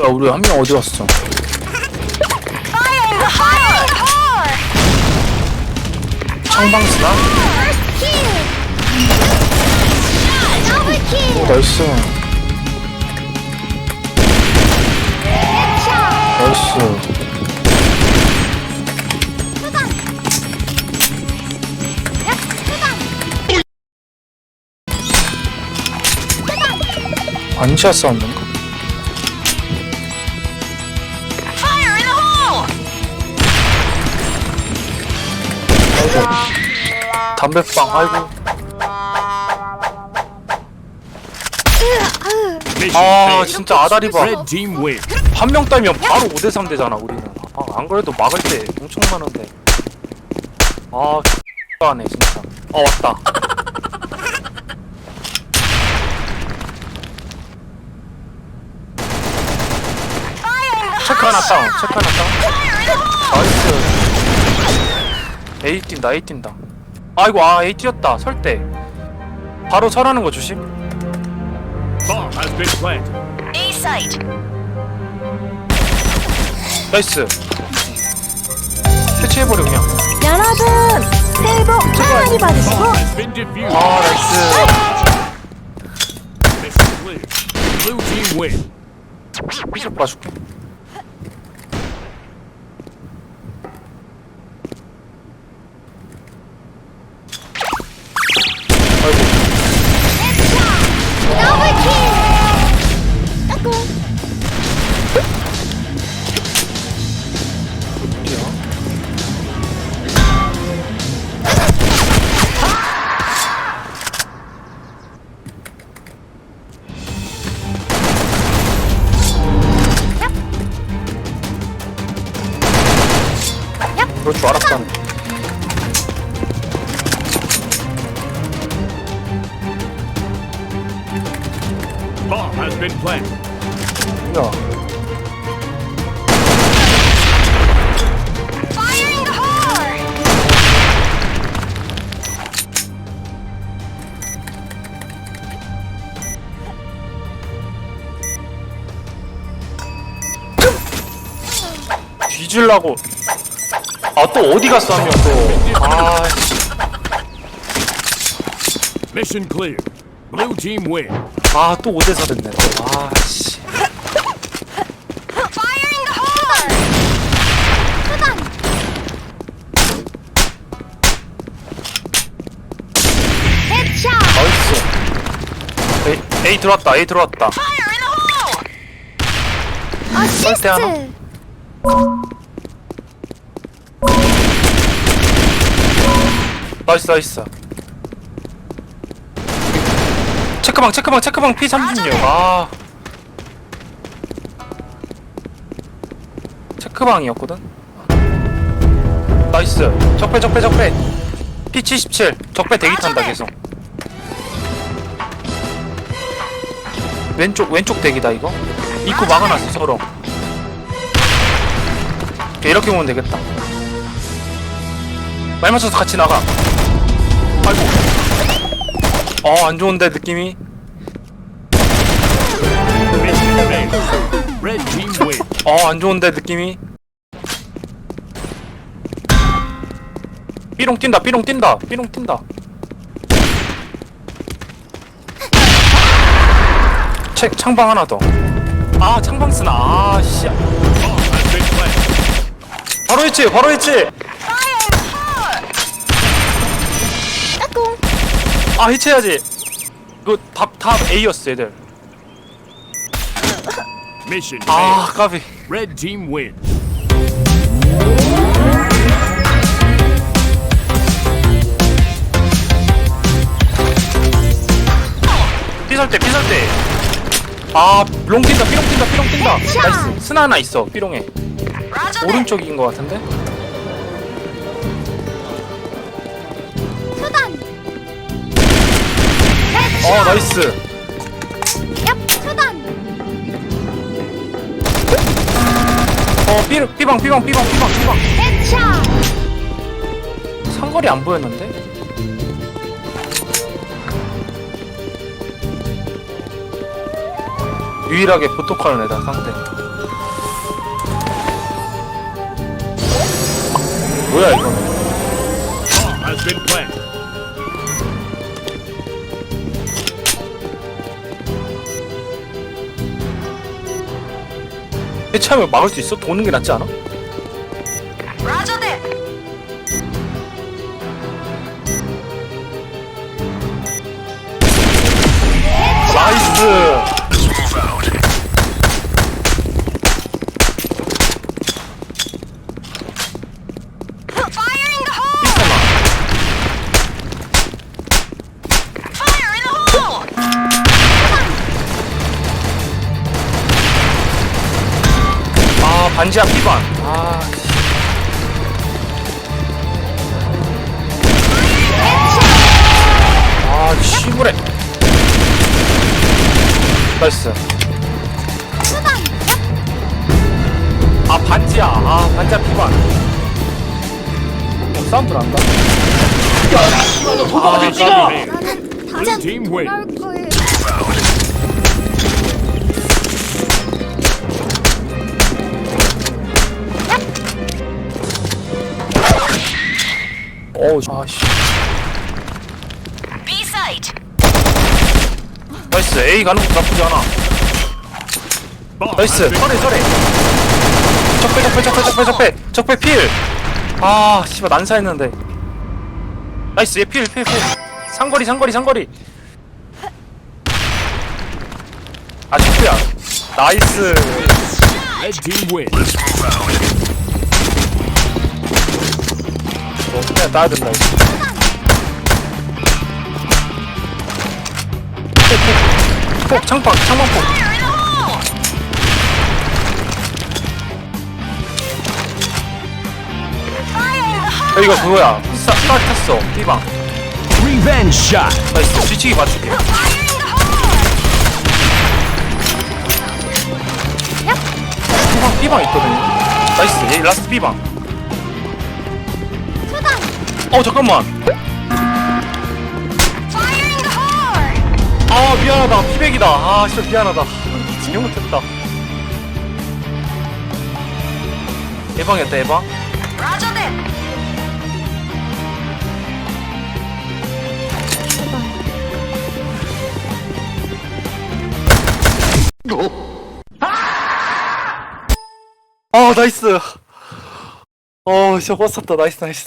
뭐야 우리 한 명 어디 갔어? Fire in the hole! 청방스나? First kill! Double 오 kill! 나이스 Headshot! 나이스! 야! 반지하 싸움인가? 담배빵 아이고. 아. 진짜 아다리 봐 Red team win. 한명 따면 바로 5대3 되잖아 우리는. 아, 안 그래도 막을 때 엄청 많은데. 아 X하네 진짜. 어 왔다. 체크 하나 다운 체크 하나 다운. 나이스 A 뛴다 A 뛴다 아이고 아 A 뛰었다 설대 바로 설하는 거 조심 Bomb has been planted. A site! 나이스 캐치해버려 그냥 여러분! 새해 복 많이 받으시고 Bomb has been defused. 아 나이스 Mission clear. Blue team win. 삐죽 봐줄게 아이고 더블 킬! 따고 어디야 그럴 줄 알았다 been planted. 야 Fire in the hole! 뒤질라고 아 또 어디 갔어 하면 또아 Mission clear. Blue team win. 아, 또 5대4 됐네. 아, 씨. 나이스. A, A 들어왔다, A 들어왔다. Hole! 설대 하나? 나이스, 나이스. 체크방, 체크방, 체크방 P36. 아. 체크방이었거든? 나이스. 적배, 적배, 적배. P77. 적배 대기 탄다, 계속. 왼쪽, 왼쪽 대기다, 이거. 입구 막아놨어, 서로. 이렇게 보면 되겠다. 말 맞춰서 같이 나가. 아이고. 어, 안 좋은데, 느낌이. Mission failed. Red team win. 어, 안 좋은데, 느낌이. 삐롱 뛴다, 삐롱 뛴다, 삐롱 뛴다. 책, 창방 하나 더. 아, 창방 쓰나. 아, 씨. Bomb has been planted. 바로 있지, 바로 있지. 아, 해체해야지. 이거 답, 답 A였어, 얘들. 아. 까비. Red team win. 삐설 때, 삐설 때. 아, 롱 뛴다, 삐롱 뛴다, 삐롱 뛴다. 나이스. 스나 하나 있어, 삐롱에. 라저 오른쪽인 것 같은데? 어 나이스. 얍 차단. 어 삐, 삐방 삐방 삐방 삐방 삐방. 상거리 안 보였는데? 유일하게 보톡하는 애다 상대. 뭐야 이거는? 해체하면 막을 수 있어? 도는 게 낫지 않아? 반지하 피반 아 아, 시부레. 나이스. 아, 반지야. 아, 반지야 피반. 어, 사운드 난다. 아, Mission 까비. failed. 나는 Blue team win. 돌아올 거예 어우, 아, 씨. B site. 나이스. A 가는 것도 나쁘지 않아. 나이스. 서래, 서래. 적배, 적배, 적배, 적배, 적배. 적배 필. 아, 씨발, 난사했는데. 나이스. 얘 필, 필, 필. 상거리, 상거리, 상거리. 아, 적배야. 나이스. Red team 너 그냥 따야 된다, 이거. 폭, 창방, 창방폭. 야! 이거 그거야. 스타 탔어. B방. Revenge shot. 나이스. 뒤치기 맞출게. B방, B방 있거든요. 나이스. 얘 라스트 B방. 어, 잠깐만. 아, 미안하다. 피백이다. 아, 진짜 미안하다. 이용 못했다. 예방이었다, 예방. 아, 나이스. 어, 진짜 버스다 나이스, 나이스.